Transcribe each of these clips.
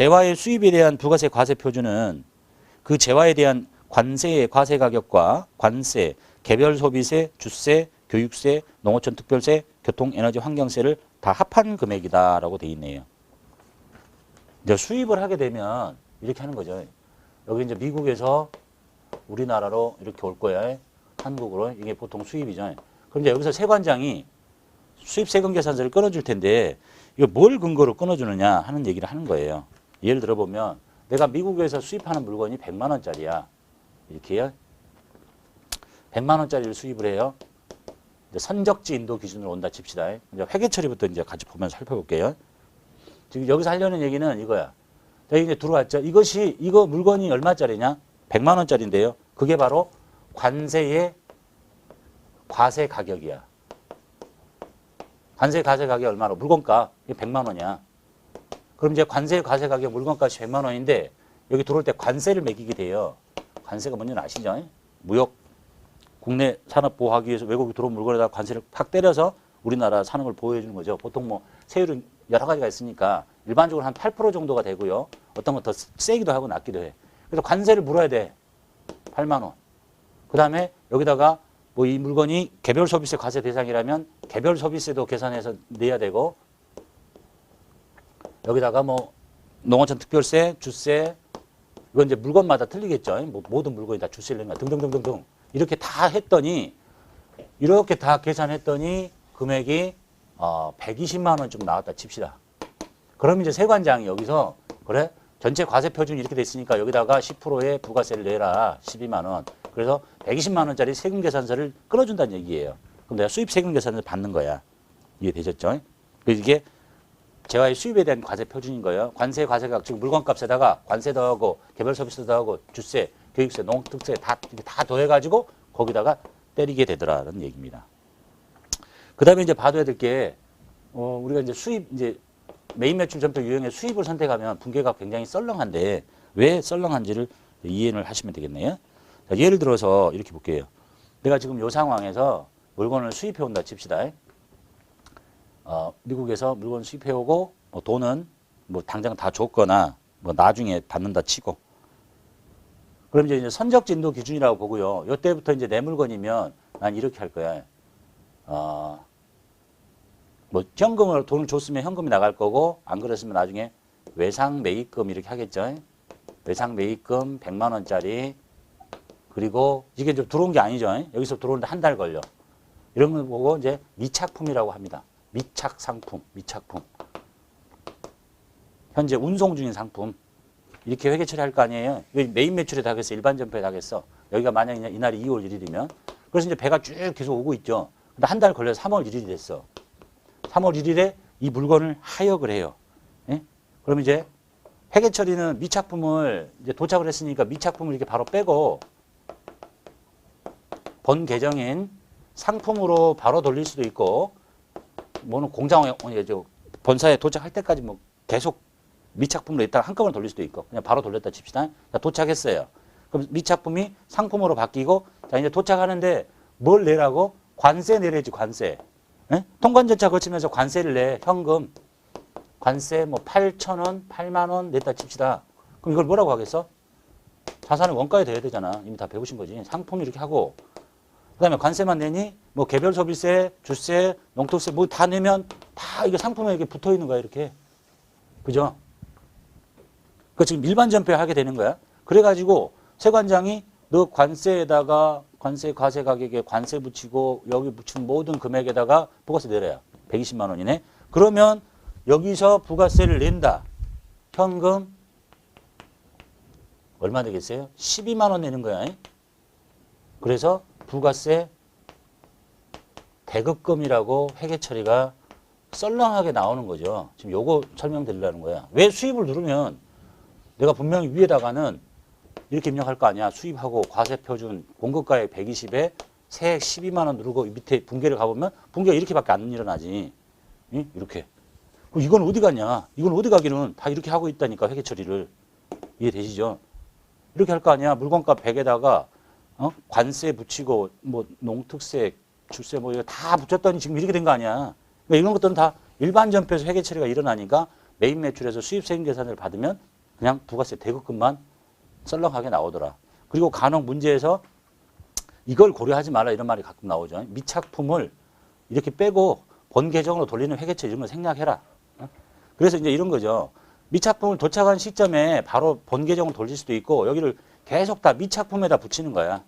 재화의 수입에 대한 부가세 과세 표준은 그 재화에 대한 관세의 과세 가격과 관세, 개별 소비세, 주세, 교육세, 농어촌 특별세, 교통 에너지 환경세를 다 합한 금액이다라고 돼 있네요. 이제 수입을 하게 되면 이렇게 하는 거죠. 여기 이제 미국에서 우리나라로 이렇게 올 거야. 한국으로 이게 보통 수입이죠. 그럼 이제 여기서 세관장이 수입 세금 계산서를 끊어줄 텐데 이거 뭘 근거로 끊어주느냐 하는 얘기를 하는 거예요. 예를 들어 보면 내가 미국에서 수입하는 물건이 100만 원짜리야. 이렇게요. 100만 원짜리를 수입을 해요. 선적지 인도 기준으로 온다 칩시다. 이제 회계 처리부터 이제 같이 보면서 살펴볼게요. 지금 여기서 하려는 얘기는 이거야. 여기 이제 들어왔죠. 이것이 이거 물건이 얼마짜리냐? 100만 원짜리인데요. 그게 바로 관세의 과세 가격이야. 관세 과세 가격이 얼마로? 물건값 이게 100만 원이야. 그럼 이제 관세 과세 가격 물건값이 100만 원인데 여기 들어올 때 관세를 매기게 돼요. 관세가 뭔지 아시죠? 무역 국내 산업 보호하기 위해서 외국에 들어온 물건에다 관세를 팍 때려서 우리나라 사는 걸 보호해 주는 거죠. 보통 뭐 세율은 여러 가지가 있으니까 일반적으로 한 8% 정도가 되고요. 어떤 건 더 세기도 하고 낮기도 해. 그래서 관세를 물어야 돼. 8만 원. 그다음에 여기다가 뭐 이 물건이 개별 소비세 과세 대상이라면 개별 소비세도 계산해서 내야 되고 여기다가 뭐 농어촌 특별세, 주세 이건 이제 물건마다 틀리겠죠. 뭐 모든 물건이 다 주세를 낸다 등등등등등 이렇게 다 했더니 이렇게 다 계산했더니 금액이 어 120만 원쯤 나왔다 칩시다. 그럼 이제 세관장이 여기서 그래 전체 과세 표준이 이렇게 됐으니까 여기다가 10%의 부가세를 내라 12만 원. 그래서 120만 원짜리 세금 계산서를 끊어준다는 얘기예요. 그럼 내가 수입 세금 계산서를 받는 거야. 이해되셨죠? 그래서 이게 재화의 수입에 대한 과세 표준인 거예요. 관세, 과세가 지금 물건값에다가 관세 더하고 개별 서비스 더하고 주세, 교육세, 농특세 다, 이렇게 다 더해가지고 거기다가 때리게 되더라는 얘기입니다. 그 다음에 이제 봐둬야 될 게, 어, 우리가 이제 수입, 이제 메인 매출 점표 유형의 수입을 선택하면 분계가 굉장히 썰렁한데 왜 썰렁한지를 이해를 하시면 되겠네요. 자, 예를 들어서 이렇게 볼게요. 내가 지금 이 상황에서 물건을 수입해 온다 칩시다. 어, 미국에서 물건 수입해 오고 뭐 돈은 뭐 당장 다 줬거나 뭐 나중에 받는다 치고 그럼 이제 이제 선적 진도 기준이라고 보고요. 이때부터 이제 내 물건이면 난 이렇게 할 거야. 어, 뭐 현금으로 돈을 줬으면 현금이 나갈 거고 안 그랬으면 나중에 외상 매입금 이렇게 하겠죠. 외상 매입금 100만 원짜리 그리고 이게 좀 들어온 게 아니죠. 여기서 들어오는데 한 달 걸려. 이런 걸 보고 이제 미착품이라고 합니다. 미착 상품, 미착품. 현재 운송 중인 상품. 이렇게 회계 처리할 거 아니에요. 메인 매출에 다겠어. 일반 전표에 다겠어. 여기가 만약 에 이날이 2월 1일이면. 그래서 이제 배가 쭉 계속 오고 있죠. 근데 한 달 걸려서 3월 1일이 됐어. 3월 1일에 이 물건을 하역을 해요. 예? 그럼 이제 회계 처리는 미착품을 이제 도착을 했으니까 미착품을 이렇게 바로 빼고 본 계정인 상품으로 바로 돌릴 수도 있고 뭐는 공장에 저 본사에 도착할 때까지 뭐 계속 미착품으로 있다가 한꺼번에 돌릴 수도 있고 그냥 바로 돌렸다 칩시다. 자, 도착했어요. 그럼 미착품이 상품으로 바뀌고 자 이제 도착하는데 뭘 내라고 관세 내려야지 관세. 예? 통관 절차 거치면서 관세를 내 현금 관세 뭐 8천 원, 8만 원 냈다 칩시다. 그럼 이걸 뭐라고 하겠어? 자산을 원가에 대야 되잖아. 이미 다 배우신 거지. 상품 이렇게 하고 그다음에 관세만 내니 뭐 개별 소비세, 주세, 농특세 뭐 다 내면 다 이게 상품에 이렇게 붙어 있는 거야 이렇게. 그죠? 그 지금 일반 전표 하게 되는 거야. 그래가지고 세관장이 너 관세에다가 관세 과세 가격에 관세 붙이고 여기 붙인 모든 금액에다가 부가세 내려야 120만 원이네. 그러면 여기서 부가세를 낸다. 현금 얼마 되겠어요? 12만 원 내는 거야. 그래서 부가세 대급금이라고 회계 처리가 썰렁하게 나오는 거죠. 지금 요거 설명드리려는 거야. 왜 수입을 누르면 내가 분명히 위에다가는 이렇게 입력할 거 아니야. 수입하고 과세 표준 공급가액 120에 세액 12만 원 누르고 밑에 분계를 가보면 분계가 이렇게밖에 안 일어나지. 응? 이렇게. 그럼 이건 어디 가냐? 이건 어디 가기는 다 이렇게 하고 있다니까 회계 처리를 이해되시죠? 이렇게 할 거 아니야. 물건값 100에다가 어? 관세 붙이고 뭐 농특세, 주세 뭐 이거 다 붙였더니 지금 이렇게 된 거 아니야. 그러니까 이런 것들은 다 일반 전표에서 회계 처리가 일어나니까 메인 매출에서 수입 세금 계산을 받으면 그냥 부가세 대급금만 썰렁하게 나오더라. 그리고 간혹 문제에서 이걸 고려하지 마라 이런 말이 가끔 나오죠. 미착품을 이렇게 빼고 본 계정으로 돌리는 회계처 이런 거 생략해라. 어? 그래서 이제 이런 거죠. 미착품을 도착한 시점에 바로 본 계정으로 돌릴 수도 있고 여기를 계속 다 미착품에다 붙이는 거야.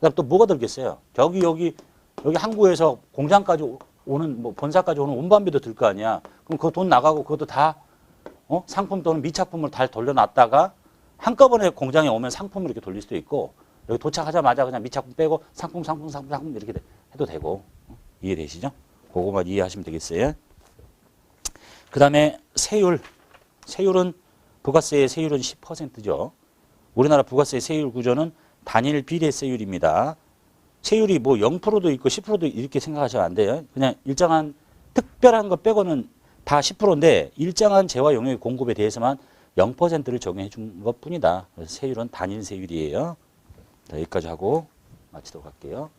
그다음 또 뭐가 들겠어요? 여기 여기 여기 항구에서 공장까지 오- 오는 뭐 본사까지 오는 운반비도 들 거 아니야. 그럼 그 돈 나가고 그것도 다 어? 상품 또는 미착품을 다 돌려놨다가 한꺼번에 공장에 오면 상품을 이렇게 돌릴 수도 있고 여기 도착하자마자 그냥 미착품 빼고 상품 상품 상품 상품 이렇게 돼- 해도 되고 어? 이해되시죠? 그거만 이해하시면 되겠어요. 그 다음에 세율. 세율은 부가세의 세율은 10%죠. 우리나라 부가세 세율 구조는 단일 비례세율입니다. 세율이 뭐 0%도 있고 10%도 이렇게 생각하시면 안 돼요. 그냥 일정한 특별한 것 빼고는 다 10%인데 일정한 재화 용역의 공급에 대해서만 0%를 적용해 준 것 뿐이다. 그래서 세율은 단일 세율이에요. 자, 여기까지 하고 마치도록 할게요.